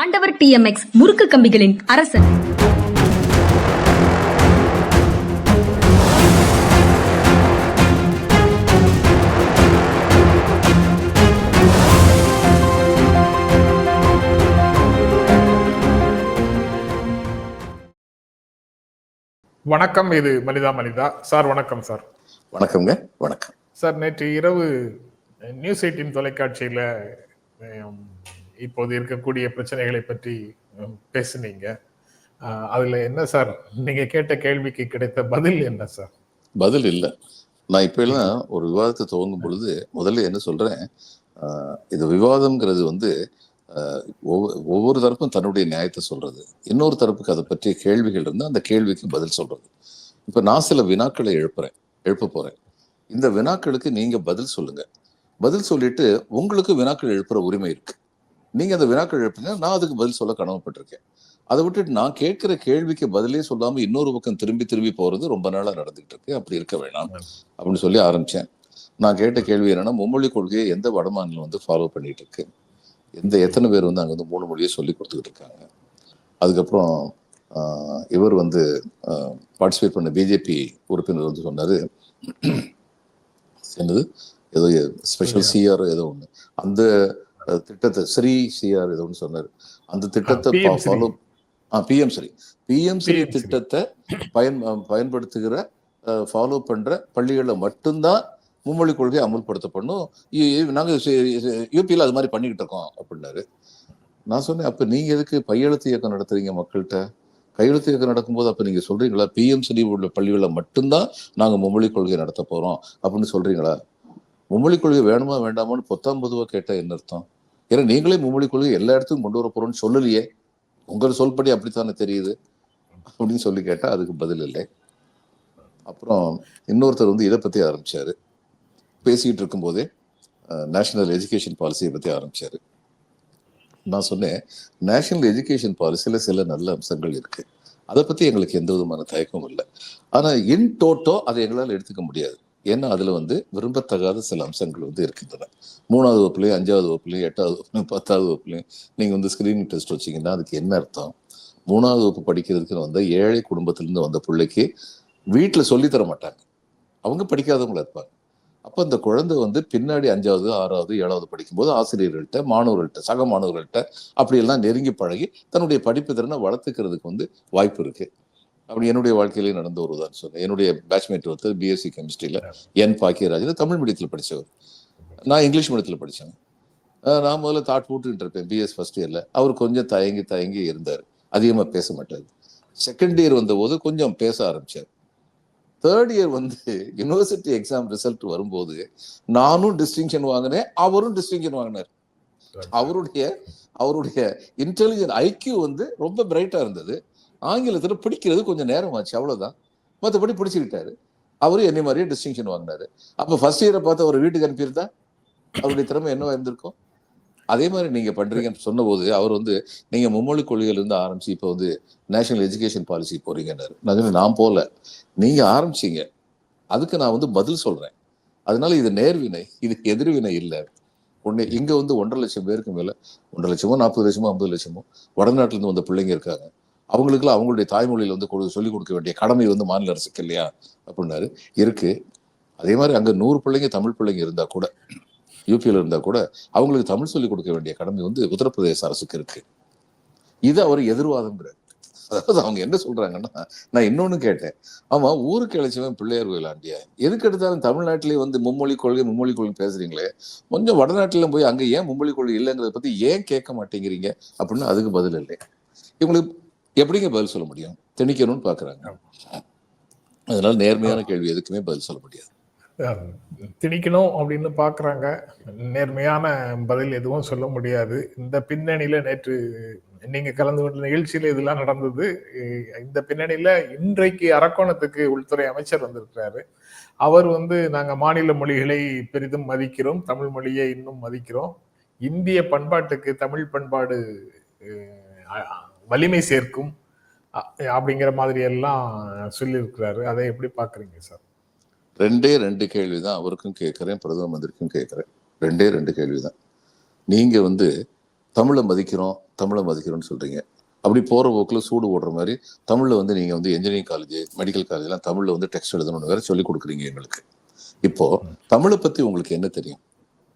ஆண்டவர் டிஎம்எக்ஸ் முறுக்கு கம்பிகளின் அரசன். வணக்கம் இது மனிதா மனிதா. சார் வணக்கம் சார். வணக்கம்ங்க வணக்கம். சார் நேற்று இரவு நியூஸ் எயிட்டின் தொலைக்காட்சியில் இப்போது இருக்கக்கூடிய பிரச்சனைகளை பற்றி பேசுனீங்க. அதுல என்ன சார்? நீங்க கேட்ட கேள்விக்கு கிடைத்த பதில் என்ன சார்? பதில் இல்லை. நான் இப்ப எல்லாம் ஒரு விவாதத்தை துவங்கும் பொழுது முதல்ல என்ன சொல்றேன் இது விவாதம்ங்கிறது வந்து ஒவ்வொரு தரப்பும் தன்னுடைய நியாயத்தை சொல்றது. இன்னொரு தரப்புக்கு அதை பற்றிய கேள்விகள் இருந்தால் அந்த கேள்விக்கு பதில் சொல்றது. இப்போ நான் சில வினாக்களை எழுப்புறேன் எழுப்ப போறேன். இந்த வினாக்களுக்கு நீங்க பதில் சொல்லுங்க. பதில் சொல்லிட்டு உங்களுக்கு வினாக்கள் எழுப்புற உரிமை இருக்கு. நீங்க அந்த வினாக்கள் எழுப்புங்க நான் அதுக்கு பதில் சொல்ல கடமைப்பட்டிருக்கேன் அதை விட்டுட்டு நான் கேட்கிற கேள்விக்கு பதிலே சொல்லாம இன்னொரு பக்கம் திரும்பி திரும்பி போறது ரொம்ப நாளா நடந்துகிட்டு இருக்கு. அப்படி இருக்க வேணாம் அப்படின்னு சொல்லி ஆரம்பிச்சேன். நான் கேட்ட கேள்வி என்னன்னா மும்மொழி கொள்கையை எந்த வடமாநிலம் வந்து ஃபாலோ பண்ணிட்டு இருக்கு? எந்த எத்தனை பேர் வந்து அங்க வந்து மூணு மொழியை சொல்லி கொடுத்துக்கிட்டு இருக்காங்க? அதுக்கப்புறம் ஆஹ், இவர் வந்து பார்ட்டிசிபேட் பண்ண பிஜேபி உறுப்பினர் வந்து சொன்னாரு. என்னது? ஏதோ ஸ்பெஷல் சிஆர் ஏதோ ஒண்ணு. அந்த திட்டத்தை ஸ்ரீ சிஆர் ஏதோ சொன்னாரு. அந்த திட்டத்தை. ஃபாலோ ஆ பிஎம் ஸ்ரீ பிஎம் ஸ்ரீ. திட்டத்தை பயன் பயன்படுத்துகிற ஃபாலோ பண்ற பள்ளிகள்ல மட்டும்தான் மும்மொழி கொள்கை அமுல்படுத்தப்படணும். இ- இ- நாங்க யூபியில் அது மாதிரி பண்ணிக்கிட்டு இருக்கோம் அப்படின்னாரு. நான் சொன்னேன் அப்ப நீங்க எதுக்கு பையெழுத்து இயக்கம் நடத்துறீங்க மக்கள்கிட்ட? கையெழுத்து இயக்கம் நடக்கும்போது அப்ப நீங்க சொல்றீங்களா? பிஎம் ஸ்ரீ உள்ள பள்ளிகளில் மட்டும்தான் நாங்க மும்மொழி கொள்கை நடத்த போறோம் அப்படின்னு சொல்றீங்களா? மும்மொழி கொள்கை வேணுமா வேண்டாமான்னு பொத்தாம் பொதுவா கேட்டா என்ன அர்த்தம்? ஏன்னா நீங்களே மும்மொழி கொள்கை எல்லா இடத்துக்கும் கொண்டு வர போறோம்னு சொல்லலையே. உங்கள் சொல்படி அப்படித்தானே தெரியுது? அப்படின்னு சொல்லி கேட்டால் அதுக்கு பதில் இல்லை. அப்புறம் இன்னொருத்தர் வந்து இதை பற்றி ஆரம்பிச்சாரு. பேசிக்கிட்டு இருக்கும்போதே நேஷனல் எஜுகேஷன் பாலிசியை பற்றி ஆரம்பிச்சாரு. நான் சொன்னேன் நேஷனல் எஜுகேஷன் பாலிசியில் சில நல்ல அம்சங்கள் இருக்குது அதை பற்றி எங்களுக்கு எந்த விதமான தயக்கமும் இல்லை. ஆனால் இன் டோட்டோ அதை எங்களால் எடுத்துக்க முடியாது. ஏன்னா அதில் வந்து விரும்பத்தகாத சில அம்சங்கள் வந்து இருக்கின்றன. மூணாவது வகுப்புலையும் அஞ்சாவது வகுப்புலையும் எட்டாவது வகுப்புலையும் பத்தாவது வகுப்புலையும் நீங்கள் வந்து ஸ்க்ரீனிங் டெஸ்ட் வச்சீங்கன்னா அதுக்கு என்ன அர்த்தம்? மூணாவது வகுப்பு படிக்கிறதுக்கு வந்த ஏழை குடும்பத்திலேருந்து வந்த பிள்ளைக்கு வீட்டில் சொல்லித்தர மாட்டாங்க. அவங்க படிக்காதவங்களா இருப்பாங்க. அப்போ அந்த குழந்தை வந்து பின்னாடி அஞ்சாவது ஆறாவது ஏழாவது படிக்கும்போது ஆசிரியர்கள்ட்ட மாணவர்கள்ட்ட சக மாணவர்கள்ட்ட அப்படியெல்லாம் நெருங்கி பழகி தன்னுடைய படிப்பு திறனை வளர்த்துக்கிறதுக்கு வந்து வாய்ப்பு இருக்குது அப்படி என்னுடைய வாழ்க்கையிலே நடந்த ஒரு சொன்னேன். என்னுடைய பேட்ச்மேட் ஒருத்தர் பிஎஸ்சி கெமிஸ்ட்ரியில என் பாக்கியராஜன் தமிழ் மீடியத்தில் படிச்சவர். நான் இங்கிலீஷ் மீடியத்தில் படித்தேன் நான் முதல்ல தாட் போட்டுக்கிட்டு இருப்பேன். பிஎஸ் ஃபர்ஸ்ட் இயர்ல அவர் கொஞ்சம் தயங்கி தயங்கி இருந்தார். அதிகமா பேச மாட்டார். செகண்ட் இயர் வந்தபோது கொஞ்சம் பேச ஆரம்பிச்சார். தேர்ட் இயர் வந்து யுனிவர்சிட்டி எக்ஸாம் ரிசல்ட் வரும்போது நானும் டிஸ்டிங்ஷன் வாங்கினேன். அவரும் டிஸ்டிங்ஷன் வாங்கினார். அவருடைய அவருடைய இன்டெலிஜென்ட் ஐக்கியூ வந்து ரொம்ப பிரைட்டா இருந்தது. ஆங்கிலத்தில் பிடிக்கிறது கொஞ்சம் நேரம் ஆச்சு அவ்வளோதான் மற்றபடி பிடிச்சிக்கிட்டாரு. அவரும் என்னை மாதிரியே டிஸ்டிங்ஷன் வாங்கினாரு. அப்போ ஃபர்ஸ்ட் இயரை பார்த்து அவர் வீட்டுக்கு அனுப்பியிருந்தா அவருடைய திறமை என்னவா இருந்திருக்கும்? அதே மாதிரி நீங்கள் பண்ணுறீங்கன்னு சொன்னபோது அவர் வந்து நீங்கள் மும்மொழி கொள்கையிலேருந்து இருந்து இப்போ வந்து நேஷனல் எஜுகேஷன் பாலிசி போகிறீங்கன்னாரு நான் நான் போகல நீங்கள் ஆரம்பிச்சீங்க. அதுக்கு நான் வந்து பதில் சொல்கிறேன் அதனால இது நேர்வினை இது எதிர்வினை இல்லை. ஒன்று இங்கே வந்து ஒன்றரை லட்சம் பேருக்கு மேலே ஒன்றரை லட்சமோ நாற்பது லட்சமோ ஐம்பது லட்சமோ வடநாட்டிலேருந்து வந்த பிள்ளைங்க இருக்காங்க. அவங்களுக்குலாம் அவங்களுடைய தாய்மொழியில வந்து சொல்லிக் கொடுக்க வேண்டிய கடமை வந்து மாநில அரசுக்கு இல்லையா? அப்படின்னாரு. இருக்கு. அதே மாதிரி அங்க நூறு பிள்ளைங்க தமிழ் பிள்ளைங்க இருந்தா கூட யூபியில இருந்தா கூட அவங்களுக்கு தமிழ் சொல்லிக் கொடுக்க வேண்டிய கடமை வந்து உத்தரப்பிரதேச அரசுக்கு இருக்கு. இது அவர் எதிர்வாதம்ங்கிறார். அதாவது அவங்க என்ன சொல்றாங்கன்னா நான் இன்னொன்னு கேட்டேன். ஆமா ஊருக்கு இழைச்சவன் பிள்ளையார் கோயிலாண்டியா எதுக்கு எடுத்தாலும் தமிழ்நாட்டிலேயே வந்து மும்மொழி கொள்கை மும்மொழி கொள்கை பேசுறீங்களே? கொஞ்சம் வடநாட்டிலும் போய் அங்க ஏன் மும்மொழி கொள்கை இல்லைங்கிறத பத்தி ஏன் கேட்க மாட்டேங்கிறீங்க? அப்படின்னு அதுக்கு பதில் இல்லை. இவங்களுக்கு எப்படிங்க பதில் சொல்ல முடியும்? திணிக்கணும்னு பாக்குறாங்க. அதனால நேர்மையான கேள்வி எதுக்குமே பதில் சொல்ல முடியாது. திணிக்கணும் அப்படின்னு பாக்குறாங்க. நேர்மையான பதில் எதுவும் சொல்ல முடியாது. இந்த பின்னணியில நேற்று நீங்க கலந்து கொண்ட நிகழ்ச்சியில இதெல்லாம் நடந்தது. இந்த பின்னணியில இன்றைக்கு அரக்கோணத்துக்கு உள்துறை அமைச்சர் வந்திருக்கிறாரு. அவர் வந்து நாங்க மாநில மொழிகளை பெரிதும் மதிக்கிறோம். தமிழ் மொழியை இன்னும் மதிக்கிறோம். இந்திய பண்பாட்டுக்கு தமிழ் பண்பாடு வலிமை சேர்க்கும் அப்படிங்கிற மாதிரி எல்லாம் சொல்லியிருக்கிறாரு. அதை எப்படி பாக்குறீங்க சார்? ரெண்டே ரெண்டு கேள்விதான் அவருக்கும் கேட்கிறேன் பிரதம மந்திரிக்கும் கேட்கிறேன். ரெண்டே ரெண்டு கேள்விதான். நீங்க வந்து தமிழை மதிக்கிறோம் தமிழை மதிக்கிறோம்னு சொல்றீங்க. அப்படி போற போக்குல சூடு ஓடுற மாதிரி தமிழ்ல வந்து நீங்க வந்து இன்ஜினியரிங் காலேஜ் மெடிக்கல் காலேஜ் எல்லாம் தமிழ்ல வந்து டெக்ஸ்ட் எழுதணும்னு வேற சொல்லி கொடுக்குறீங்க எங்களுக்கு. இப்போ தமிழை பத்தி உங்களுக்கு என்ன தெரியும்?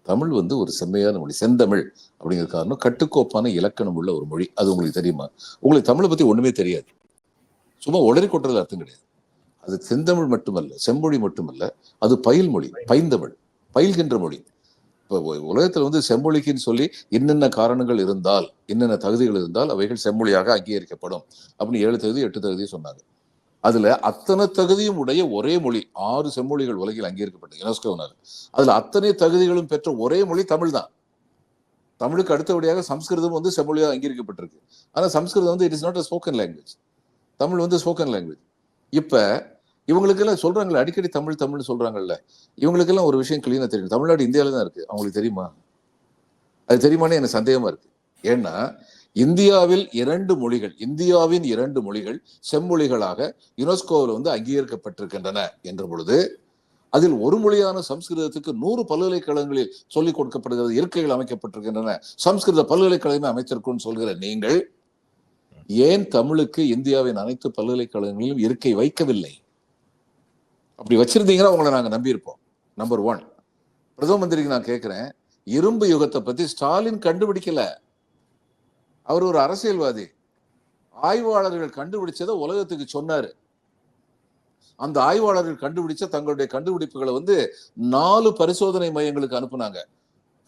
தமிழ் வந்து ஒரு செம்மையான மொழி. செந்தமிழ் அப்படிங்கிற காரணம் கட்டுக்கோப்பான இலக்கணம் உள்ள ஒரு மொழி. அது உங்களுக்கு தெரியுமா? உங்களுக்கு தமிழை பத்தி ஒண்ணுமே தெரியாது. சும்மா உளறி கொட்டுறது அர்த்தம் கிடையாது. அது செந்தமிழ் மட்டுமல்ல செம்மொழி மட்டுமல்ல அது பயில் மொழி பைந்தமிழ் பயில்கின்ற மொழி. இப்போ உலகத்துல வந்து செம்மொழிக்குன்னு சொல்லி என்னென்ன காரணங்கள் இருந்தால் என்னென்ன தகுதிகள் இருந்தால் அவைகள் செம்மொழியாக அங்கீகரிக்கப்படும் அப்படின்னு ஏழு தகுதி எட்டு தகுதியும் சொன்னாங்க. அதுல அத்தனை தகுதியும் உடைய ஒரே மொழி ஆறு செம்மொழிகள் உலகில் அங்கீகரிக்கப்பட்ட யுனெஸ்கோனால அதுல அத்தனை தகுதிகளும் பெற்ற ஒரே மொழி தமிழ் தான். தமிழுக்கு அடுத்தபடியாக சம்ஸ்கிருதம் வந்து செம்மொழியாக அங்கீகரிக்கப்பட்டிருக்கு. ஆனா சம்ஸ்கிருதம் வந்து it is not a spoken language Tamil வந்து ஸ்போக்கன் லாங்குவேஜ் இப்ப இவங்களுக்கெல்லாம் சொல்றாங்கல்ல அடிக்கடி தமிழ் தமிழ்னு சொல்றாங்கல்ல. இவங்களுக்கெல்லாம் ஒரு விஷயம் கிளீனா தெரியும் தமிழ்நாடு இந்தியாவில தான் இருக்கு. அவங்களுக்கு தெரியுமா? அது தெரியுமானே எனக்கு சந்தேகமா இருக்கு. ஏன்னா இந்தியாவில் இரண்டு மொழிகள் இந்தியாவின் இரண்டு மொழிகள் செம்மொழிகளாக யுனெஸ்கோவில் வந்து அங்கீகரிக்கப்பட்டிருக்கின்றன என்ற பொழுது அதில் ஒரு மொழியான சம்ஸ்கிருதத்துக்கு நூறு பல்கலைக்கழகங்களில் சொல்லிக் கொடுக்கப்படுகிறது இருக்கைகள் அமைக்கப்பட்டிருக்கின்றன. சம்ஸ்கிருத பல்கலைக்கழகமே அமைச்சிருக்கும் சொல்கிற நீங்கள் ஏன் தமிழுக்கு இந்தியாவின் அனைத்து பல்கலைக்கழகங்களிலும் இருக்கை வைக்கவில்லை? அப்படி வச்சிருந்தீங்கன்னா உங்களை நாங்க நம்பியிருப்போம். நம்பர் ஒன் பிரதம மந்திரிக்கு நான் கேட்கிறேன் இரும்பு யுகத்தை பத்தி ஸ்டாலின் கண்டுபிடிக்கல. அவர் ஒரு அரசியல்வாதி. ஆய்வாளர்கள் கண்டுபிடிச்சதை உலகத்துக்கு சொன்னாரு. அந்த ஆய்வாளர்கள் கண்டுபிடிச்ச தங்களுடைய கண்டுபிடிப்புகளை வந்து நாலு பரிசோதனை மையங்களுக்கு அனுப்புனாங்க.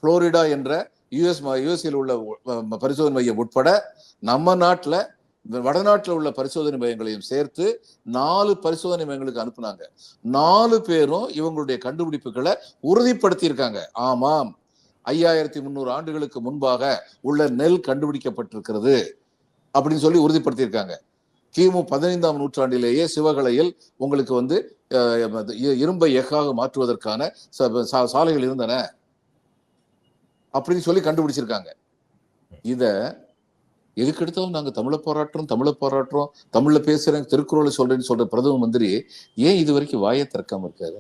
புளோரிடா என்ற யுஎஸ் யுஎஸ்ஏல உள்ள பரிசோதனை மையம் உட்பட நம்ம நாட்டில் வடநாட்டில் உள்ள பரிசோதனை மையங்களையும் சேர்த்து நாலு பரிசோதனை மையங்களுக்கு அனுப்புனாங்க. நாலு பேரும் இவங்களுடைய கண்டுபிடிப்புகளை உறுதிப்படுத்தியிருக்காங்க. ஆமாம். ஐயாயிரத்தி முந்நூறு ஆண்டுகளுக்கு முன்பாக உள்ள நெல் கண்டுபிடிக்கப்பட்டிருக்கிறது அப்படின்னு சொல்லி உறுதிப்படுத்தியிருக்காங்க. கிமு பதினைந்தாம் நூற்றாண்டிலேயே சிவகலையில் உங்களுக்கு வந்து இரும்பை எஃகாக மாற்றுவதற்கான ச- சா- சாலைகள் இருந்தன. அப்படின்னு சொல்லி கண்டுபிடிச்சிருக்காங்க. இத எதுக்கு எடுத்தாலும் நாங்க தமிழை போராட்டுறோம் தமிழை போராட்டுறோம் தமிழ்ல பேசுறேன் திருக்குறளை சொல்றேன்னு சொல்ற பிரதம மந்திரி ஏன் இது வரைக்கும் வாயை திறக்காம இருக்காரு?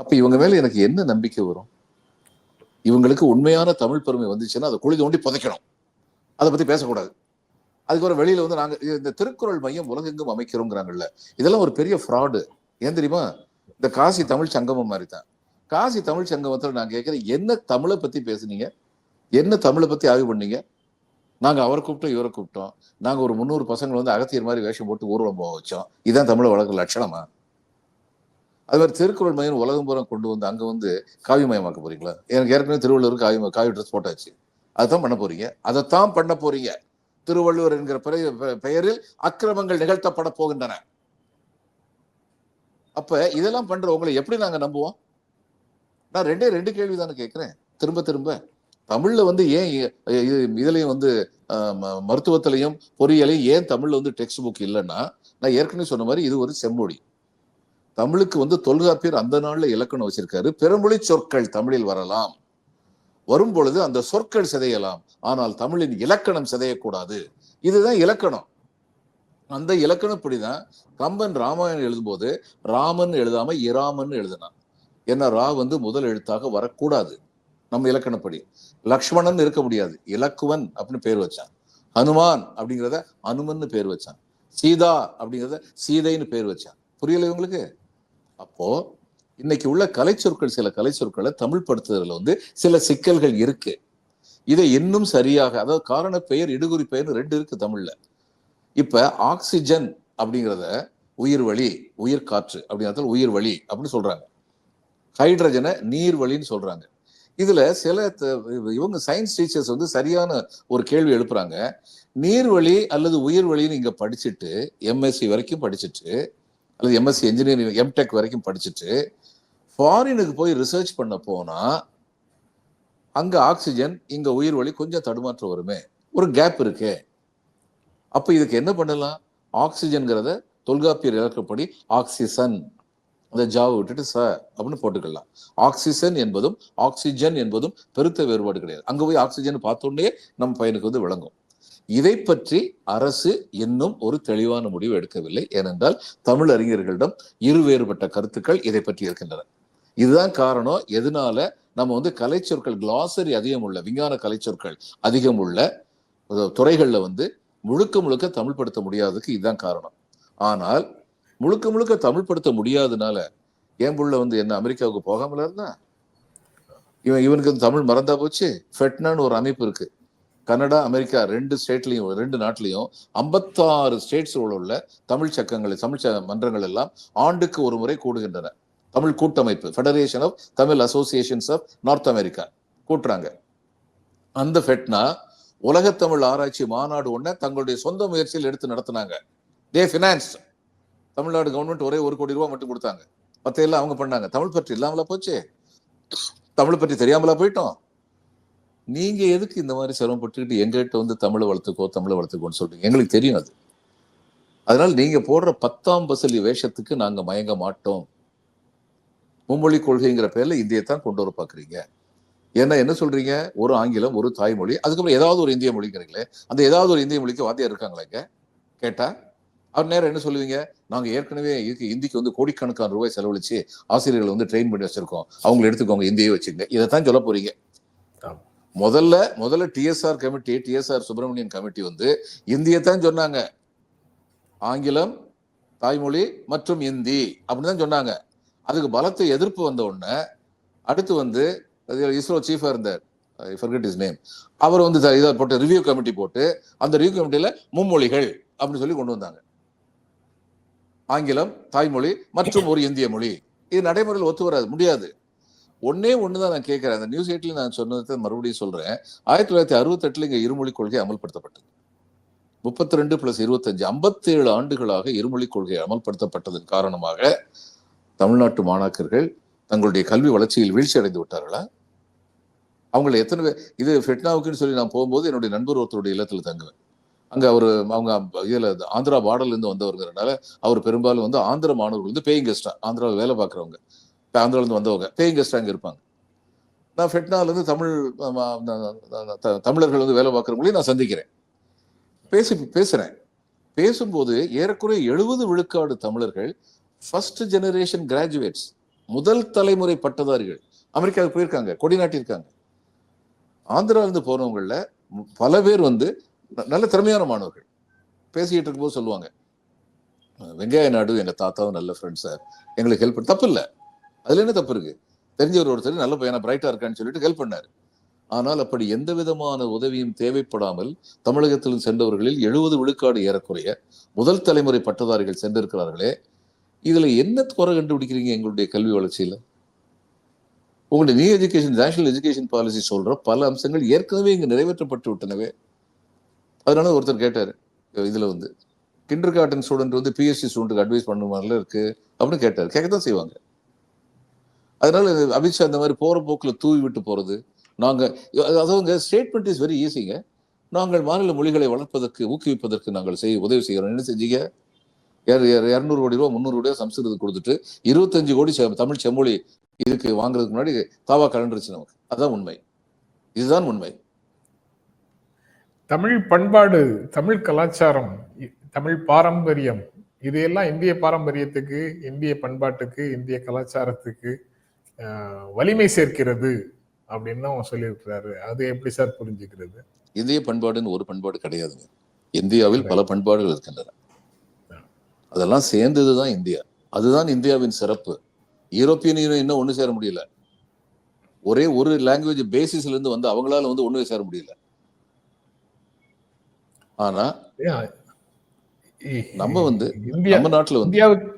அப்ப இவங்க மேல எனக்கு என்ன நம்பிக்கை வரும்? இவங்களுக்கு உண்மையான தமிழ் பெருமை வந்துச்சுன்னா அதை குழி தோண்டி புதைக்கணும். அதை பத்தி பேசக்கூடாது. அதுக்கப்புறம் வெளியில வந்து நாங்க இந்த திருக்குறள் மையம் உலகெங்கும் அமைக்கிறோங்கிறாங்கல்ல இதெல்லாம் ஒரு பெரிய ஃப்ராடு ஏன் தெரியுமா? இந்த காசி தமிழ் சங்கமம் மாதிரி தான் காசி தமிழ் சங்கமத்தில் நான் கேட்கிறேன் என்ன தமிழை பத்தி பேசுனீங்க? என்ன தமிழை பத்தி ஆய்வு பண்ணீங்க? நாங்க அவரை கூப்பிட்டோம் இவரை கூப்பிட்டோம். நாங்க ஒரு முந்நூறு பசங்களை வந்து அகத்தியர் மாதிரி வேஷம் போட்டு ஊர்வலம் போக வச்சோம். இதுதான் தமிழை வளர்க்குற லட்சணமா? அது மாதிரி திருக்குறள் மையம் உலகம் பூரா கொண்டு வந்து அங்க வந்து காவியமயமாக்க போறீங்களா? எனக்கு ஏற்கனவே திருவள்ளுவர் காவி காவி ட்ரெஸ் போட்டாச்சு. அதுதான் பண்ண போறீங்க. அதைத்தான் பண்ண போறீங்க. திருவள்ளுவர் என்கிற பெ- பெயரில் அக்கிரமங்கள் நிகழ்த்தப்பட போகின்றன. அப்ப இதெல்லாம் பண்ற உங்களை எப்படி நாங்க நம்புவோம்? நான் ரெண்டே ரெண்டு கேள்வி தானே கேட்கிறேன். திரும்ப திரும்ப. தமிழ்ல வந்து ஏன் இது- இதுலயும் வந்து ம- மருத்துவத்திலையும் பொறியியலையும் ஏன் தமிழ்ல வந்து டெக்ஸ்ட் புக் இல்லைன்னா நான் ஏற்கனவே சொன்ன மாதிரி இது ஒரு செம்மொழி. தமிழுக்கு வந்து தொல்காப்பியர் அந்த நாள்ல இலக்கணம் வச்சிருக்காரு. பிறமொழி சொற்கள் தமிழில் வரலாம். வரும் பொழுது அந்த சொற்கள் சிதையலாம். ஆனால் தமிழின் இலக்கணம் சிதையக்கூடாது. இதுதான் இலக்கணம். அந்த இலக்கணப்படிதான் கம்பன் ராமாயணம் எழுதும்போது ராமன் எழுதாம இராமன் எழுதினான். ஏன்னா ரா வந்து முதல் எழுத்தாக வரக்கூடாது. நம்ம இலக்கணப்படி. லக்ஷ்மணன் இருக்க முடியாது. இலக்குவன் அப்படின்னு பேர் வச்சான். ஹனுமான் அப்படிங்கிறத அனுமன்னு பேர் வச்சான். சீதா அப்படிங்கிறத சீதைன்னு பேர் வச்சான். புரியல இவங்களுக்கு? அப்போ இன்னைக்கு உள்ள கலைச்சொற்கள் சில கலைச்சொற்களை தமிழ் படுத்துறதுல வந்து சில சிக்கல்கள் இருக்கு. இதை இன்னும் சரியாக அதாவது காரண பெயர் இடுகுறி பெயர்னு ரெண்டு இருக்கு தமிழ்ல. இப்ப ஆக்சிஜன் அப்படிங்கிறத உயிர் வழி உயிர் காற்று அப்படிங்கிறத உயிர் வழி அப்படின்னு சொல்றாங்க. ஹைட்ரஜனை நீர் வழின்னு சொல்றாங்க. இதுல சில இவங்க சயின்ஸ் டீச்சர்ஸ் வந்து சரியான ஒரு கேள்வி எழுப்புறாங்க. நீர்வழி அல்லது உயிர் வழின்னு இங்க படிச்சுட்டு எம்எஸ்சி வரைக்கும் படிச்சுட்டு அல்லது எம்எஸ்சி இன்ஜினியரிங் எம்டெக் வரைக்கும் படிச்சுட்டு ஃபாரினுக்கு போய் ரிசர்ச் பண்ண போனால் அங்கே ஆக்சிஜன் இங்கே உயிர் வழி கொஞ்சம் தடுமாற்றம் வருமே. ஒரு கேப் இருக்கே. அப்போ இதுக்கு என்ன பண்ணலாம்? ஆக்சிஜன்கிறத தொல்காப்பியர் இலக்கப்படி ஆக்சிசன் அந்த ஜாவை விட்டுட்டு ச அப்படின்னு போட்டுக்கலாம். ஆக்சிஜன் என்பதும் ஆக்சிஜன் என்பதும் பெருத்த வேறுபாடு கிடையாது. அங்கே போய் ஆக்சிஜன் பார்த்தோன்னே நம்ம பையனுக்கு வந்து விளங்கும். இதை பற்றி அரசு இன்னும் ஒரு தெளிவான முடிவு எடுக்கவில்லை. ஏனென்றால் தமிழ் அறிஞர்களிடம் இரு வேறுபட்ட கருத்துக்கள் இதை பற்றி இருக்கின்றன. இதுதான் காரணம். எதனால? நம்ம வந்து கலைச்சொற்கள் கிளாசரி அதிகம் உள்ள விஞ்ஞான கலைச்சொற்கள் அதிகம் உள்ள துறைகளில் வந்து முழுக்க முழுக்க தமிழ் படுத்த முடியாததுக்கு இதுதான் காரணம். ஆனால் முழுக்க முழுக்க தமிழ் படுத்த முடியாதனால என் புள்ள வந்து என்ன அமெரிக்காவுக்கு போகாமல இருந்தா? இவன் இவனுக்கு தமிழ் மறந்தா போச்சு. ஃபெட்னான்னு ஒரு அமைப்பு இருக்கு. கனடா அமெரிக்கா ரெண்டு ஸ்டேட்லையும் ரெண்டு நாட்டிலையும் ஐம்பத்தாறு ஸ்டேட்ஸ் உள்ள தமிழ் சக்கங்களை தமிழ் மன்றங்கள் எல்லாம் ஆண்டுக்கு ஒரு முறை கூடுகின்றன. தமிழ் கூட்டமைப்பு federation of Tamil associations of North America கூட்டுறாங்க. அந்த ஃபெட்னா உலகத்தமிழ் ஆராய்ச்சி மாநாடு ஒன்று தங்களுடைய சொந்த முயற்சியில் எடுத்து நடத்தினாங்க. தே ஃபினான்ஸ் தமிழ்நாடு கவர்மெண்ட் ஒரே ஒரு கோடி ரூபா மட்டும் கொடுத்தாங்க. மற்ற எல்லாம் அவங்க பண்ணாங்க. தமிழ் பற்றி இல்லாமலா போச்சு? தமிழ் பற்றி தெரியாமலா போயிட்டோம்? நீங்க எதுக்கு இந்த மாதிரி சிரமப்பட்டுக்கிட்டு எங்ககிட்ட வந்து தமிழை வளர்த்துக்கோ தமிழை வளர்த்துக்கோன்னு சொல்றீங்க? எங்களுக்கு தெரியும் அது. அதனால நீங்க போடுற பத்தாம் பசலி வேஷத்துக்கு நாங்க மயங்க மாட்டோம். மும்மொழி கொள்கைங்கிற பேர்ல இந்தியத்தான் கொண்டு வர பாக்குறீங்க ஏன்னா என்ன சொல்றீங்க? ஒரு ஆங்கிலம் ஒரு தாய்மொழி அதுக்கப்புறம் ஏதாவது ஒரு இந்திய மொழிங்கிறீங்களே அந்த ஏதாவது ஒரு இந்திய மொழிக்கு வாத்தியார் இருக்காங்களா இங்க? கேட்டா? அவர் நேரம் என்ன சொல்லுவீங்க? நாங்க ஏற்கனவே இதுக்கு இந்திக்கு வந்து கோடிக்கணக்கான ரூபாய் செலவழிச்சு ஆசிரியர்களை வந்து ட்ரெயின் பண்ணி வச்சிருக்கோம். அவங்களை எடுத்துக்கோங்க இந்தியை வச்சுங்க இதைத்தான் சொல்ல போறீங்க. முதல்ல முதல்ல TSR committee TSR Subramanian committee வந்து இந்தியத்தான் சொன்னாங்க. ஆங்கிலம் தாய்மொழி மற்றும் இந்தி அப்படின்னு தான் சொன்னாங்க. அதுக்கு பலத்த எதிர்ப்பு வந்த உடனே அடுத்து வந்து இஸ்ரோ சீஃபாக இருந்தார். ஃபர்கெட் இஸ் நேம் அவர் வந்து இதை போட்டு ரிவ்யூ கமிட்டி போட்டு அந்த ரிவ்யூ கமிட்டியில் மும்மொழிகள் அப்படின்னு சொல்லி கொண்டு வந்தாங்க. ஆங்கிலம் தாய்மொழி மற்றும் ஒரு இந்திய மொழி. இது நடைமுறையில் ஒத்து வராது முடியாது. ஒன்னே ஒண்ணுதான் நான் கேட்கிறேன் அந்த நியூஸ் எயிட்ல நான் சொன்னதை மறுபடியும் சொல்றேன். ஆயிரத்தி தொள்ளாயிரத்தி அறுபத்தெட்டில் இங்க இருமொழி கொள்கை அமல்படுத்தப்பட்டது. முப்பத்தி ரெண்டு பிளஸ் இருபத்தஞ்சு ஐம்பத்தேழு ஆண்டுகளாக இருமொழி கொள்கை அமல்படுத்தப்பட்டதன் காரணமாக தமிழ்நாட்டு மாணாக்கர்கள் தங்களுடைய கல்வி வளர்ச்சியில் வீழ்ச்சி அடைந்து விட்டார்களா? அவங்கள எத்தனை பேர் இது ஃபெட்னாவுக்குன்னு சொல்லி நான் போகும்போது என்னுடைய நண்பர் ஒருத்தருடைய இல்லத்தில் தங்குவேன். அங்கே அவர் அவங்க இதில் ஆந்திரா பார்டர்ல வந்தவர்கிறனால அவர் பெரும்பாலும் வந்து ஆந்திர மாணவர்கள் வந்து பேயிங் கெஸ்டா ஆந்திராவில் வேலை பார்க்குறவங்க. ஆந்திராலேருந்து வந்தவங்க. பேயிங் கெஸ்டா அங்க இருப்பாங்க. நான் ஃபெட்னாலேருந்து தமிழ் த- தமிழர்கள் வந்து வேலை பார்க்குறவங்களையும் நான் சந்திக்கிறேன். பேசி பேசுகிறேன் பேசும்போது ஏறக்குறைய எழுபது விழுக்காடு தமிழர்கள் ஃபர்ஸ்ட் ஜெனரேஷன் கிராஜுவேட்ஸ் முதல் தலைமுறை பட்டதாரிகள். அமெரிக்காவுக்கு போயிருக்காங்க கொடி நாட்டியிருக்காங்க. ஆந்திரால பல பேர் வந்து ந- நல்ல திறமையான மாணவர்கள். பேசிக்கிட்டு இருக்கும்போது சொல்லுவாங்க "அஹ் வெங்கைய எங்கள் தாத்தாவும் நல்ல ஃப்ரெண்ட்ஸ் சார். எங்களுக்கு ஹெல்ப் தப்பு இல்லை அதுல என்ன தப்பு இருக்கு? தெரிஞ்சவர் ஒருத்தர் நல்ல பையனா பிரைட்டா இருக்கான்னு சொல்லிட்டு ஹெல்ப் பண்ணாரு. ஆனால் அப்படி எந்த விதமான உதவியும் தேவைப்படாமல் தமிழகத்தில் சென்றவர்களில் எழுபது விழுக்காடு ஏறக்குறைய முதல் தலைமுறை பட்டதாரிகள் சென்றிருக்கிறார்களே. இதுல என்ன குறை கண்டுபிடிக்கிறீங்க எங்களுடைய கல்வி வளர்ச்சியில? உங்களுடைய new education national education policy சொல்ற பல அம்சங்கள் ஏற்கனவே இங்கு நிறைவேற்றப்பட்டு விட்டனவே. அதனால ஒருத்தர் கேட்டார் இதுல வந்து கிண்டர் கார்டன் ஸ்டூடெண்ட் வந்து பிஎஸ்சி ஸ்டூடெண்ட்டுக்கு அட்வைஸ் பண்ண மாதிரில இருக்கு? அப்படின்னு கேட்க தான் செய்வாங்க. அதனால அமித்ஷா இந்த மாதிரி போற போக்குல தூவி விட்டு போறது. நாங்க அதாவது ஸ்டேட்மெண்ட் இஸ் வெரி ஈஸிங்க நாங்கள் மாநில மொழிகளை வளர்ப்பதற்கு ஊக்குவிப்பதற்கு நாங்கள் செய்ய உதவி செய்கிறோம். என்ன செஞ்சீங்க? இரநூறு கோடி ரூபா முந்நூறு கோடி சம்ஸ்கிருதம் கொடுத்துட்டு இருபத்தஞ்சு கோடி செ- தமிழ் செம்மொழி இதுக்கு வாங்குறதுக்கு முன்னாடி தாவா கலண்டுருச்சு நமக்கு. அதுதான் உண்மை. இதுதான் உண்மை. தமிழ் பண்பாடு தமிழ் கலாச்சாரம் தமிழ் பாரம்பரியம் இதையெல்லாம் இந்திய பாரம்பரியத்துக்கு இந்திய பண்பாட்டுக்கு இந்திய கலாச்சாரத்துக்கு வலிமை சேர்க்கிறது அப்படின்னு அவங்க சொல்லியிருக்கிறாரு. அது எப்படி சார் புரிஞ்சுக்கிறது? இந்திய பண்பாடுன்னு ஒரு பண்பாடு கிடையாதுங்க. இந்தியாவில் பல பண்பாடுகள் இருக்கின்றன. அதெல்லாம் சேர்ந்ததுதான் இந்தியா. அதுதான் இந்தியாவின் சிறப்பு. யூரோப்பியன் யூனியன் இன்னும் ஒண்ணு சேர முடியல. ஒரே ஒரு லாங்குவேஜ் பேசிஸ்ல இருந்து வந்து அவங்களால வந்து ஒண்ணு சேர முடியல. ஆனா நம்ம வந்து நம்ம நாட்டுல வந்து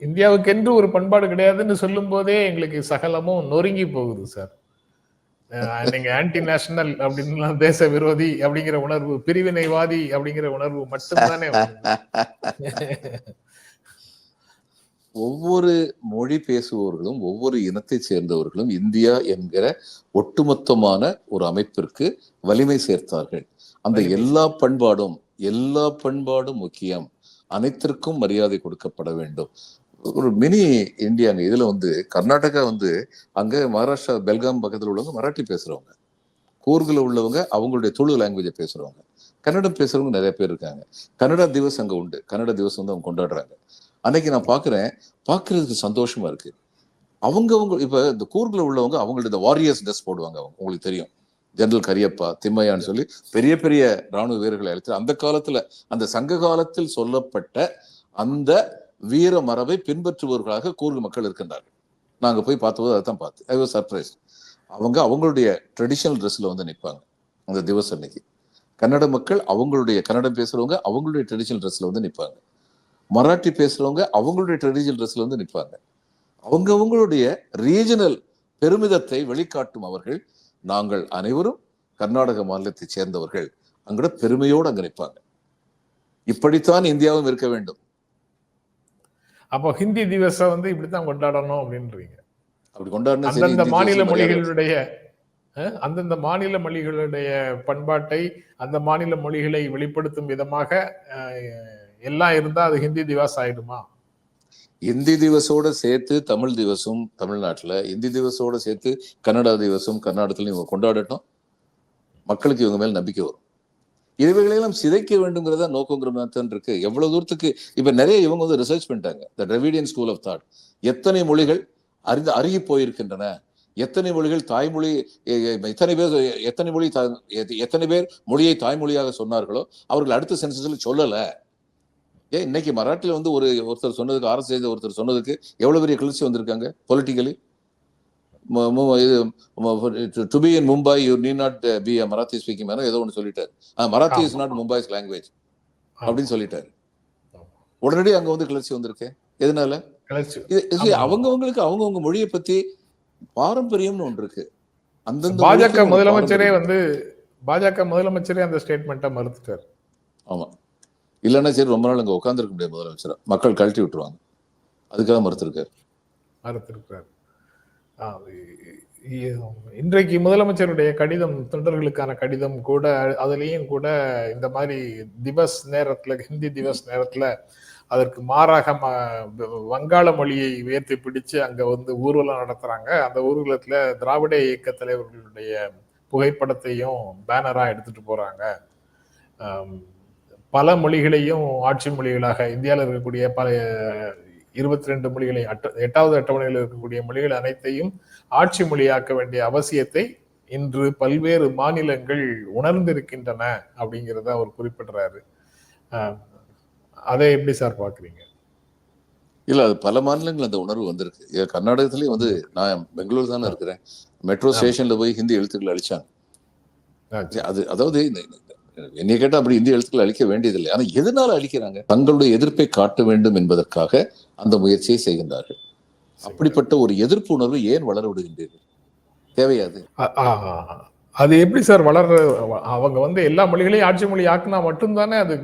இந்தியாவுக்கு இந்தியாவுக்கு என்று ஒரு பண்பாடு கிடையாதுன்னு சொல்லும் போதே எங்களுக்கு சகலமும் நொறுங்கி போகுது சார். நீங்க ஆன்டி நேஷனல் அப்படின்னு தேச விரோதி அப்படிங்கிற உணர்வு பிரிவினைவாதி அப்படிங்கிற உணர்வு மட்டும்தானே. ஒவ்வொரு மொழி பேசுபவர்களும் ஒவ்வொரு இனத்தை சேர்ந்தவர்களும் இந்தியா என்கிற ஒட்டுமொத்தமான ஒரு அமைப்பிற்கு வலிமை சேர்த்தார்கள். அந்த எல்லா பண்பாடும் எல்லா பண்பாடும் முக்கியம். அனைத்திற்கும் மரியாதை கொடுக்கப்பட வேண்டும். ஒரு மினி இந்தியாங்க இதுல வந்து கர்நாடகா வந்து அங்க மகாராஷ்டிரா பெல்காம் பக்கத்தில் உள்ளவங்க மராட்டி பேசுறவங்க. கூர்கில் உள்ளவங்க அவங்களுடைய துளு லாங்குவேஜை பேசுறவங்க. கன்னடம் பேசுறவங்க நிறைய பேர் இருக்காங்க. கன்னடா திவஸ் அங்கே உண்டு. கன்னட திவஸ் வந்து அவங்க கொண்டாடுறாங்க. அன்னைக்கு நான் பார்க்குறேன் பார்க்குறதுக்கு சந்தோஷமா இருக்கு. அவங்கவுங்க இப்போ இந்த கூர்கில் உள்ளவங்க அவங்களுடைய இந்த வாரியர்ஸ் ட்ரெஸ் போடுவாங்க அவங்க. உங்களுக்கு தெரியும். ஜெனரல் கரியப்பா திம்மையான்னு சொல்லி பெரிய பெரிய ராணுவ வீரர்களை அழைத்து அந்த காலத்தில் அந்த சங்க காலத்தில் சொல்லப்பட்ட அந்த வீர மரபை பின்பற்றுபவர்களாக கூர்கு மக்கள் இருக்கின்றார்கள். நாங்க போய் பார்த்தபோது தான் பார்த்து ஐ வாஸ் சர்ப்ரைஸ் அவங்க அவங்களுடைய ட்ரெடிஷனல் ட்ரெஸ்ஸில் வந்து நிற்பாங்க அந்த திவஸ் அன்னைக்கு. கன்னட மக்கள் அவங்களுடைய கன்னடம் பேசுறவங்க அவங்களுடைய ட்ரெடிஷனல் ட்ரெஸ்ல வந்து நிற்பாங்க மராட்டி பேசுறவங்க அவங்களுடைய ட்ரெடிஷ்னல் ட்ரெஸ்ஸில் வந்து நிற்பாங்க அவங்க அவங்களுடைய ரீஜனல் பெருமிதத்தை வெளிக்காட்டும் அவர்கள் நாங்கள் அனைவரும் கர்நாடக மாநிலத்தைச் சேர்ந்தவர்கள். அங்கட பெருமையோடு அங்கே நிற்பாங்க. இப்படித்தான் இந்தியாவும் இருக்க வேண்டும். அப்போ ஹிந்தி திவஸை வந்து இப்படித்தான் கொண்டாடணும் அப்படின்றீங்க. அப்படி கொண்டாடினா சரி, அந்தந்த மாநில. மொழிகளுடைய அந்தந்த மாநில மொழிகளுடைய பண்பாட்டை அந்த மாநில மொழிகளை வெளிப்படுத்தும் விதமாக எல்லாம் இருந்தா அது ஹிந்தி திவாஸ் ஆயிடுமா? இந்தி திவஸோட சேர்த்து தமிழ் திவசம் தமிழ்நாட்டுல இந்தி திவஸோட சேர்த்து கன்னடா திவசம் கர்நாடகத்துல இவங்க கொண்டாடட்டும். மக்களுக்கு இவங்க மேல் நம்பிக்கை வரும். இவைகளெல்லாம் சிதைக்க வேண்டுங்கிறத நோக்கங்கிற தான் இருக்கு. எவ்வளவு தூரத்துக்கு இப்ப நிறைய இவங்க வந்து ரிசர்ச் பண்ணிட்டாங்க. The Dravidian school of thought எத்தனை மொழிகள் அறிந்து அருகி போயிருக்கின்றன? எத்தனை மொழிகள் தாய்மொழி எத்தனை பேர் எத்தனை மொழி தா- எத்- எத்தனை பேர் மொழியை தாய்மொழியாக சொன்னார்களோ அவர்கள் அடுத்த சென்சஸ்ல சொல்லல. ஏன் இன்னைக்கு மராட்டியில் வந்து ஒரு ஒருத்தர் சொன்னதுக்கு ஆர்எஸ் செய்த ஒருத்தர் சொன்னதுக்கு எவ்வளவு பெரிய கிளர்ச்சி வந்திருக்காங்க? பொலிட்டிக்கலி இது to be in Mumbai you need not be a Marathi speaking மேனோ ஏதோ ஒன்று சொல்லிட்டாரு. Marathi is not Mumbai's language அப்படின்னு சொல்லிட்டாரு. உடனடி அங்க வந்து கிளர்ச்சி வந்திருக்கு. எதனால? கிளர்ச்சி. அவங்கவங்களுக்கு அவங்கவங்க மொழியை பத்தி பாரம்பரியம்னு ஒன்று இருக்கு. அந்தந்த பாஜக முதலமைச்சரே. வந்து பாஜக முதலமைச்சரே அந்த ஸ்டேட்மெண்ட்டை மறுத்துட்டார். ஆமா. இல்லைன்னா சரி ரொம்ப நாள் அங்க உட்காந்துருக்க முடியாது முதலமைச்சரா. மக்கள் கழட்டி விட்டுருவாங்க. அதுக்காக மறுத்திருக்காரு. இ- இன்றைக்கு முதலமைச்சருடைய கடிதம் தொண்டர்களுக்கான கடிதம் கூட அதுலேயும் கூட இந்த மாதிரி திவஸ் நேரத்தில் ஹிந்தி திவஸ் நேரத்தில் அதற்கு மாறாக ம- வங்காள மொழியை உயர்த்தி பிடிச்சு அங்கே வந்து ஊர்வலம் நடத்துகிறாங்க அந்த ஊர்வலத்தில் திராவிட இயக்க தலைவர்களுடைய புகைப்படத்தையும் பேனராக எடுத்துகிட்டு போகிறாங்க பல மொழிகளையும் ஆட்சி மொழிகளாக இந்தியாவில் இருக்கக்கூடிய பல இருபத்தி ரெண்டு மொழிகளை அட்ட எட்டாவது அட்டவணையில் இருக்கக்கூடிய மொழிகள் அனைத்தையும் ஆட்சி மொழியாக்க வேண்டிய அவசியத்தை இன்று பல்வேறு மாநிலங்கள் உணர்ந்திருக்கின்றன அப்படிங்கிறத அவர் குறிப்பிடுறாரு. அதை எப்படி சார் பாக்குறீங்க இல்ல அது பல மாநிலங்கள் அந்த உணர்வு வந்திருக்கு. ஏ, கர்நாடகத்திலயும் வந்து நான் பெங்களூர் தானே இருக்கிறேன். மெட்ரோ ஸ்டேஷன்ல போய் ஹிந்தி எழுத்துக்கள் அழிச்சாங்க. அது அதாவது இந்த- இந்த- என்னைய கேட்டா அப்படி இந்திய எழுத்துக்கள் அழிக்க வேண்டியதில்லை. ஆனா எதனால அழிக்கிறாங்க? தங்களுடைய எதிர்ப்பை காட்ட வேண்டும் என்பதற்காக அந்த முயற்சியை செய்கின்றார்கள். அப்படிப்பட்ட ஒரு எதிர்ப்பு உணர்வு ஏன் வளர விடுகின்றீர்கள்? தேவையாது. அது? எப்படி சார் வளர்ற அவங்க வந்து எல்லா மொழிகளையும் ஆட்சி மொழி ஆக்குனா மட்டும்தானே அது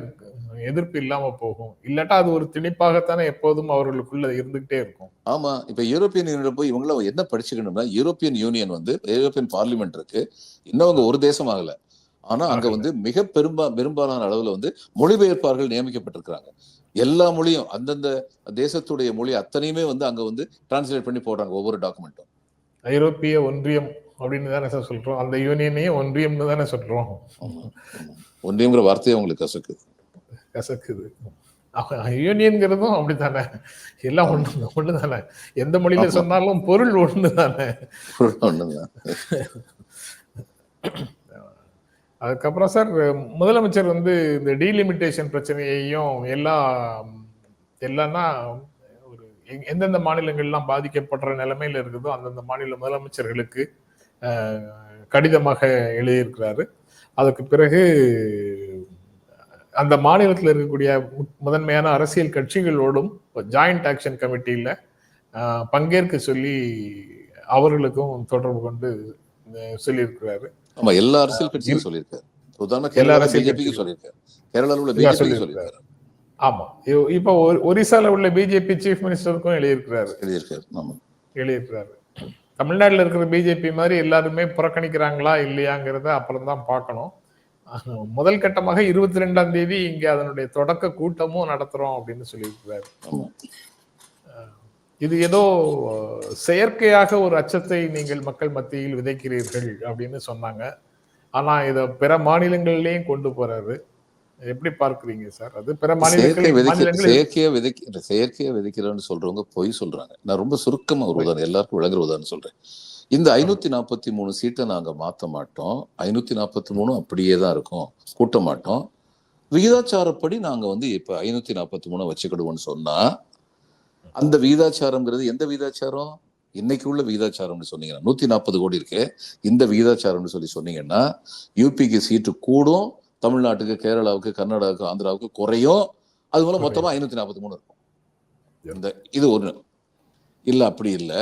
எதிர்ப்பு இல்லாம போகும். இல்லாட்டா அது ஒரு திணிப்பாகத்தானே எப்போதும் அவர்களுக்குள்ள இருந்துகிட்டே இருக்கும். ஆமா. இப்ப யூரோப்பியன் யூனியன் போய் இவங்கள என்ன படிச்சுக்கணும்னா யூரோப்பியன் யூனியன் வந்து யூரோப்பியன் பார்லிமெண்ட் இருக்கு. இன்னும் அவங்க ஒரு தேசம் ஆகல. ஆனா அங்க. வந்து மிக பெரும்பா பெரும்பாலான அளவுல வந்து மொழிபெயர்ப்பாளர்கள் நியமிக்கப்பட்டிருக்கிறாங்க. எல்லா மொழியும் அந்தந்த தேசத்துடைய மொழி அத்தனையுமே வந்து அங்க வந்து டிரான்ஸ்லேட் பண்ணி போடுறாங்க ஒவ்வொரு டாக்குமெண்ட்டும் ஐரோப்பிய ஒன்றியம் அப்படின்னு தானே சார் சொல்றோம். அந்த யூனியனையும் ஒன்றியம்னு தானே சொல்றோம். ஒன்றியங்கிற வார்த்தையே அவங்களுக்கு கசக்கு கசக்குது. யூனியன்கிறதும் அப்படித்தானே? எல்லாம் ஒண்ணு ஒண்ணு தானே எந்த மொழியில. சொன்னாலும் பொருள் ஒண்ணு தானே ஒண்ணுதான். அதுக்கப்புறம் சார் முதலமைச்சர் வந்து இந்த டீலிமிட்டேஷன் பிரச்சனையையும் எல்லா எல்லாம்னா ஒரு எந்தெந்த மாநிலங்கள்லாம் பாதிக்கப்படுற நிலைமையில இருக்குதோ அந்தந்த மாநில முதலமைச்சர்களுக்கு கடிதமாக எழுதியிருக்கிறாரு. அதுக்கு பிறகு அந்த மாநிலத்தில் இருக்கக்கூடிய மு- முதன்மையான அரசியல் கட்சிகளோடும் ஜாயிண்ட் ஆக்ஷன் கமிட்டியில் பங்கேற்க சொல்லி அவர்களுக்கும் தொடர்பு கொண்டு சொல்லியிருக்கிறாரு. ஆமா எல்லா அரசியல் கட்சியும் சொல்லியிருக்காரு. உதாரணமா கேரளா அரசியல் பிஜேபிக்கு. சொல்லியிருக்காரு. கேரளாவில் உள்ள சொல்லியிருக்காரு. சொல்லியிருக்காரு. ஆமா. இப்போ ஒரிசால உள்ள பிஜேபி சீஃப் மினிஸ்டருக்கும் எழுதியிருக்கிறாரு. எழுதியிருக்காரு. ஆமா. எழுதியிருக்கிறாரு. தமிழ்நாட்டுல இருக்கிற பிஜேபி மாதிரி எல்லாருமே புறக்கணிக்கிறாங்களா இல்லையாங்கிறத அப்புறம் தான் பார்க்கணும். முதல் கட்டமாக இருபத்தி ரெண்டாம் தேதி இங்க அதனுடைய தொடக்க கூட்டமும் நடத்துறோம் அப்படின்னு சொல்லியிருக்கிறாரு. ஆமா. இது ஏதோ செயற்கையாக ஒரு அச்சத்தை நீங்கள் மக்கள் மத்தியில் விதைக்கிறீர்கள் அப்படின்னு சொன்னாங்க. ஆனா இத பிற மாநிலங்கள்லயும் கொண்டு போறாரு. எப்படி பார்க்கிறீங்க சார்? அது பிற மாநிலங்களில் செயற்கையா விதைக்க செயற்கையா விதைக்கிறோம்னு சொல்றவங்க பொய் சொல்றாங்க. நான் ரொம்ப சுருக்கமா ஒரு உதாரணம் எல்லாருக்கும் விளங்குற உதாரணம் சொல்றேன். இந்த ஐநூத்தி நாற்பத்தி மூணு சீட்டை நாங்க மாத்த மாட்டோம். ஐநூத்தி நாற்பத்தி மூணு அப்படியே தான் இருக்கும். கூட்ட மாட்டோம். விகிதாச்சாரப்படி நாங்க வந்து இப்ப ஐநூத்தி நாற்பத்தி மூணு வச்சுக்கிடுவோம்னு சொன்னா அந்த விகிதாச்சாரம்ங்கிறது எந்த விகிதாச்சாரம்? இன்னைக்கு உள்ள விகிதாச்சாரம்னு சொன்னீங்கன்னா நூத்தி நாற்பது கோடி இருக்கு. இந்த விகிதாச்சாரம்னு சொல்லி சொன்னீங்கன்னா யூபிக்கு சீட்டு கூடும் தமிழ்நாட்டுக்கு கேரளாவுக்கு கர்நாடகாவுக்கு ஆந்திராவுக்கு குறையும். அது மூலம் மொத்தமா ஐநூத்தி நாற்பத்தி மூணு இருக்கும். இந்த இது ஒண்ணு. இல்ல அப்படி இல்ல.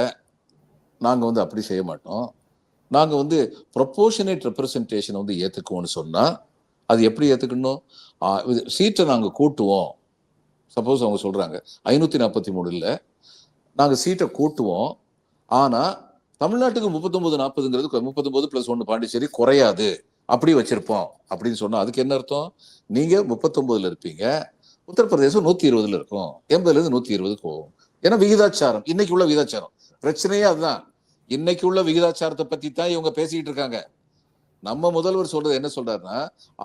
நாங்க வந்து அப்படி செய்ய மாட்டோம். நாங்க வந்து ப்ரொபோஷனேட் ரெப்ரசன்டேஷன் வந்து ஏத்துக்குவோம்னு சொன்னா அது எப்படி ஏத்துக்கணும்? சீட்டை நாங்க கூட்டுவோம். சப்போஸ் அவங்க சொல்கிறாங்க ஐநூற்றி நாற்பத்தி மூணு இல்லை நாங்கள் சீட்டை கூட்டுவோம் ஆனால் தமிழ்நாட்டுக்கு முப்பத்தொம்போது நாற்பதுங்கிறது முப்பத்தொன்பது ப்ளஸ் ஒன்று பாண்டிச்சேரி குறையாது. அப்படி வச்சுருப்போம் அப்படின்னு சொன்னால் அதுக்கு என்ன அர்த்தம்? நீங்கள் முப்பத்தொம்போதில் இருப்பீங்க உத்தரப்பிரதேசம் நூற்றி இருபதுல இருக்கும் எண்பதுலேருந்து நூற்றி இருபது இருபதுக்கு போகும். ஏன்னா விகிதாச்சாரம் இன்னைக்கு உள்ள விகிதாச்சாரம். பிரச்சனையே அதுதான். இன்னைக்கு உள்ள விகிதாச்சாரத்தை பற்றி தான் இவங்க பேசிக்கிட்டு இருக்காங்க. நம்ம முதல்வர் சொல்றது என்ன சொல்றாருன்னா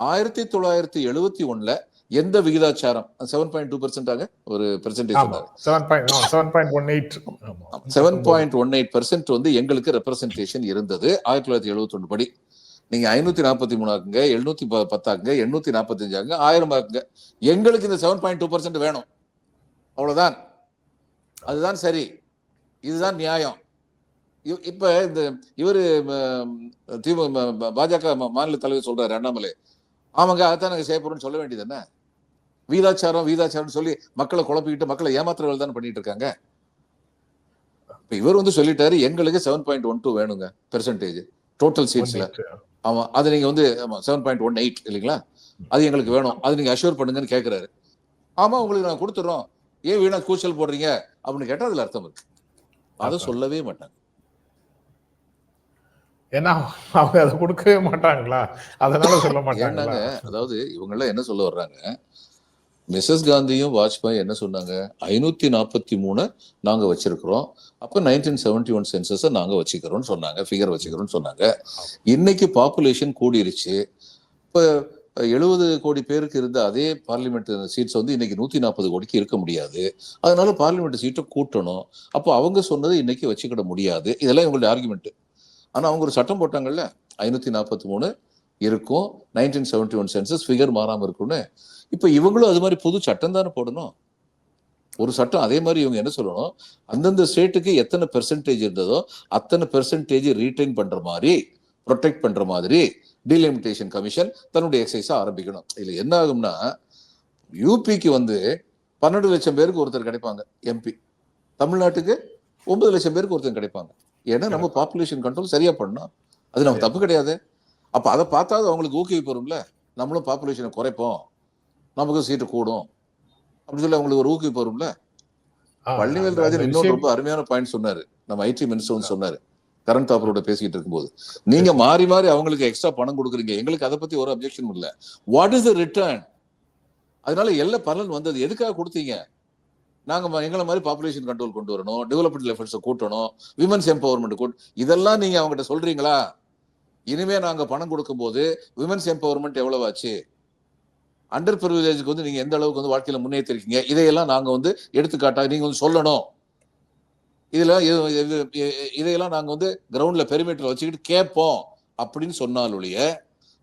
ஆயிரத்தி தொள்ளாயிரத்தி எழுபத்தி ஒன்றில் எந்த விகிதாச்சாரம்? செவன் பாயிண்ட் டூ பெர்சென்டாக ஒரு percentage seven point seven point one eight seven point one eight percent வந்து எங்களுக்கு ரெப்ரசன்டேஷன் இருந்தது. ஆயிரத்தி தொள்ளாயிரத்தி எழுபத்தி ஒன்று படி. நீங்க ஐநூத்தி நாற்பத்தி மூணு ஆக்குங்க எழுநூத்தி பத்தாக்குங்க எண்ணூத்தி நாற்பத்தஞ்சு ஆக்குங்க ஆயிரம் ஆக்குங்க. எங்களுக்கு இந்த செவன் பாயிண்ட் டூ பர்சன்ட் வேணும். அவ்வளவுதான். அதுதான் சரி. இதுதான் நியாயம். இப்ப இந்த இவரு ம, திமு ம, ப- பாஜக மாநில தலைவர் சொல்றாரு அண்ணாமலை. ஆமாங்க அதான் நாங்க செய்ய போறோம்னு சொல்ல வேண்டியது என்ன? வீதாச்சாரம் வீதாச்சாரம் சொல்லி மக்களை குழப்பிக்கிட்டு மக்களை ஏமாத்துற வேலை தானே பண்ணிட்டு இருக்காங்க இப்ப இவர் வந்து சொல்லிட்டாரு எங்களுக்கு செவன் பாயிண்ட் ஒன் டூ வேணுங்க பெர்சன்டேஜ் டோட்டல் சீட்ஸ்ல ஆமா அது நீங்க வந்து ஆமா செவன் பாயிண்ட் ஒன் எயிட் இல்லைங்களா? அது எங்களுக்கு வேணும் அது நீங்க அஷ்யூர் பண்ணுங்கன்னு கேக்குறாரு. ஆமா உங்களுக்கு நான் கொடுத்துறோம். ஏன் வீணா கூச்சல் போடுறீங்க? அப்படின்னு கேட்டா அதுல அர்த்தம் இருக்கு. அதை சொல்லவே மாட்டாங்க. ஏன்னா அவங்க அதை கொடுக்கவே மாட்டாங்களா? அதனால சொல்ல ஏன்னாங்க அதாவது இவங்க எல்லாம் என்ன சொல்ல வர்றாங்க? மிஸ்ஸஸ் காந்தியும் வாஜ்பாய் என்ன சொன்னாங்க? ஐநூத்தி நாற்பத்தி மூணு நாங்க வச்சிருக்கிறோம். அப்ப நைன்டீன் செவன்டி ஒன் சென்சஸை நாங்க வச்சுக்கிறோம்னு சொன்னாங்க ஃபிகர் வச்சுக்கிறோம்னு சொன்னாங்க. இன்னைக்கு பாப்புலேஷன் கூடிருச்சு. இப்ப எழுபது கோடி பேருக்கு இருந்த அதே பார்லிமெண்ட் சீட்ஸ் வந்து இன்னைக்கு நூத்தி நாற்பது கோடிக்கு இருக்க முடியாது. அதனால பார்லிமெண்ட் சீட்டை கூட்டணும். அப்போ அவங்க சொன்னது இன்னைக்கு வச்சுக்கிட முடியாது. இதெல்லாம் இவங்களுடைய ஆர்குமெண்ட் ஆனா அவங்க ஒரு சட்டம் போட்டாங்கல்ல ஐநூத்தி நாற்பத்தி மூணு இருக்கும். Nineteen seventy one census figure மாறாம இருக்கும்னு. இப்ப இவங்களும் அது மாதிரி புது சட்டம் தானே போடணும்? ஒரு சட்டம் அதே மாதிரி இவங்க என்ன சொல்லணும்? அந்தந்த ஸ்டேட்டுக்கு எத்தனை பெர்சன்டேஜ் இருந்ததோ அத்தனை பெர்சன்டேஜ் ரீட்டைன் பண்ற மாதிரி ப்ரொடெக்ட் பண்ற மாதிரி டீலிமிட்டேஷன் கமிஷன் தன்னுடைய எக்ஸசைஸை ஆரம்பிக்கணும். இதுல என்ன ஆகும்னா யூபிக்கு வந்து பன்னெண்டு லட்சம் பேருக்கு ஒருத்தர் கிடைப்பாங்க எம்பி தமிழ்நாட்டுக்கு ஒன்பது லட்சம் பேருக்கு ஒருத்தர் கிடைப்பாங்க. ஏன்னா நம்ம பாப்புலேஷன் கண்ட்ரோல் சரியா பண்ணோம் அது நம்ம தப்பு கிடையாது. அப்ப அதை பார்த்தாவது அவங்களுக்கு ஊக்குவிப்பு வரும்ல? நம்மளும் பாப்புலேஷனை குறைப்போம். நமக்கு சீட்டு கூடும். அப்படி சொல்லி அவங்களுக்கு ஒரு ஊக்குவிப்பு வரும்ல? அந்த ராஜன் இன்னொரு விஷயம் ரொம்ப அருமையான பாயிண்ட் சொன்னாரு. நம்ம ஐடி மினிஸ்டர் சொன்னாரு. கரண்ட் தாப்பரோட பேசிட்டு இருக்கும்போது. நீங்க மாறி மாறி அவங்களுக்கு எக்ஸ்ட்ரா பணம் கொடுக்குறீங்க. எங்களுக்கு அதை பத்தி ஒரு அப்ஜெக்ஷன் இல்ல. வாட் இஸ் த ரிட்டர்ன் அதனால எல்லா பலன் வந்தது. எதுக்காக கொடுத்தீங்க? நாங்க எங்களை மாதிரி பாப்புலேஷன் கண்ட்ரோல் கொண்டு வரணும். டெவலப்மெண்ட் எஃபர்ட்ஸை கூட்டணும். விமன்ஸ் எம்பவர்மெண்ட் கூட் இதெல்லாம் நீங்க அவங்ககிட்ட சொல்றீங்களா? இனிமே நாங்க பணம் கொடுக்கும்போது விமன்ஸ் எம்பவர்மெண்ட் எவ்வளவு ஆச்சு? அண்டர் ப்ரிவிலேஜுக்கு வந்து நீங்க எந்த அளவுக்கு வந்து வாழ்க்கையில முன்னேற்றிருக்கீங்க இதையெல்லாம் நாங்க வந்து எடுத்துக்காட்டா நீங்க வந்து சொல்லணும். இதுல இது- இது- இ- இதையெல்லாம் நாங்க வந்து கிரவுண்ட்ல பெருமீட்டர் வச்சுக்கிட்டு கேட்போம் அப்படின்னு சொன்னாலுடைய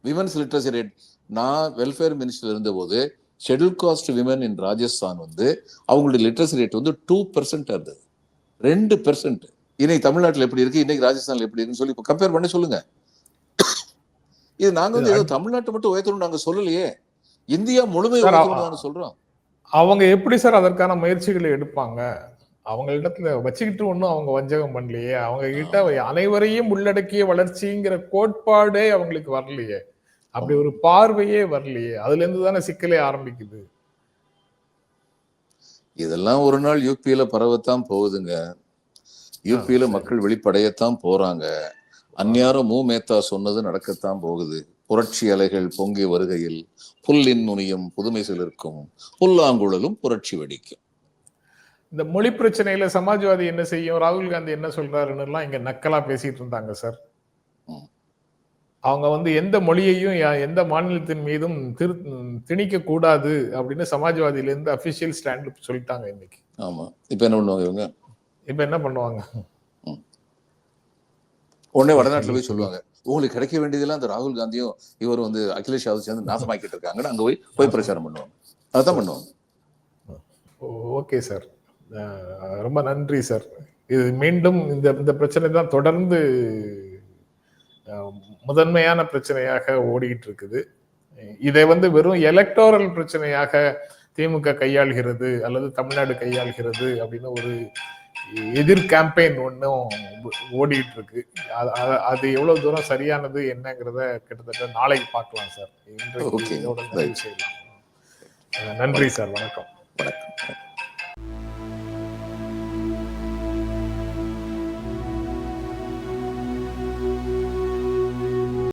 விமன்ஸ் லிட்ரஸி ரேட் நான் வெல்ஃபேர் மினிஸ்டர் இருந்தபோது schedule caste women in Rajasthan வந்து அவங்களுடைய லிட்ரஸி ரேட் வந்து டூ பெர்சென்ட் இருந்தது. ரெண்டு பெர்சென்ட் இன்னைக்கு தமிழ்நாட்டுல எப்படி இருக்கு? இன்னைக்கு ராஜஸ்தான்ல எப்படி இருக்குன்னு சொல்லி கம்பேர் பண்ணி சொல்லுங்க. இது நாங்க வந்து ஏதோ தமிழ்நாட்டை மட்டும் உயர்த்தணும் நாங்க சொல்லலையே. இந்தியா முழுமை சார், உயர்த்தணும் தானே சொல்றோம். அவங்க எப்படி சார் அதற்கான முயற்சிகளை எடுப்பாங்க? அவங்க இடத்துல வச்சுக்கிட்டு ஒண்ணும் அவங்க வஞ்சகம் பண்ணலையே. அவங்க கிட்ட அனைவரையும் உள்ளடக்கிய வளர்ச்சிங்கிற கோட்பாடே அவங்களுக்கு வரலையே. அப்படி ஒரு பார்வையே வரலையே. அதுல இருந்து தானே சிக்கலே ஆரம்பிக்குது. இதெல்லாம் ஒரு நாள் யூபியில பரவத்தான் போகுதுங்க. யூபியில. மக்கள் வெளிப்படையத்தான் போறாங்க. அந்நியாரம் மூ. மேத்தா சொன்னது நடக்கத்தான் போகுது. புரட்சி அலைகள் பொங்கி வருகையில் புல்லின் நுனியும் புதுமை சிலிர்க்கும் புல்லாங்குழலும் புரட்சி வெடிக்கும். இந்த மொழி பிரச்சனையில சமாஜ்வாதி என்ன செய்யும் ராகுல் காந்தி என்ன சொல்றாருன்னு எல்லாம் இங்க நக்கலா பேசிட்டு இருந்தாங்க சார். அவங்க வந்து எந்த மொழியையும் எந்த மாநிலத்தின் மீதும் திரு திணிக்க கூடாது அப்படின்னு சமாஜ்வாதியில இருந்து அபிஷியல் ஸ்டாண்ட் சொல்லிட்டாங்க இன்னைக்கு. ஆமா. இப்ப என்ன பண்ணுவாங்க இவங்க? இப்ப என்ன பண்ணுவாங்க? உடனே வடநாட்டுல போய் சொல்லுவாங்க உங்களுக்கு கிடைக்க வேண்டியதெல்லாம் அந்த ராகுல் காந்தியும் இவர் வந்து அகிலேஷ் யாதவ் சேர்ந்து நாசமாக்கிட்டு இருக்காங்கன்னு அங்க போய் போய் பிரச்சாரம் பண்ணுவாங்க. அதான் பண்ணுவாங்க. Okay sir. ரொம்ப நன்றி சார். இது மீண்டும் இந்த இந்த பிரச்சனை தான் தொடர்ந்து முதன்மையான பிரச்சனையாக ஓடிக்கிட்டு இருக்குது. இதை வந்து வெறும் எலக்டோரல் பிரச்சனையாக திமுக கையாள்கிறது அல்லது தமிழ்நாடு கையாள்கிறது அப்படின்னு ஒரு எதிர் கேம்பெயின் ஒன்றும் ஓடிட்டு இருக்கு அது- அது- எவ்வளவு தூரம் சரியானது என்னங்கிறத கிட்டத்தட்ட நாளைக்கு பார்க்கலாம் சார். நன்றி சார். வணக்கம். வணக்கம்.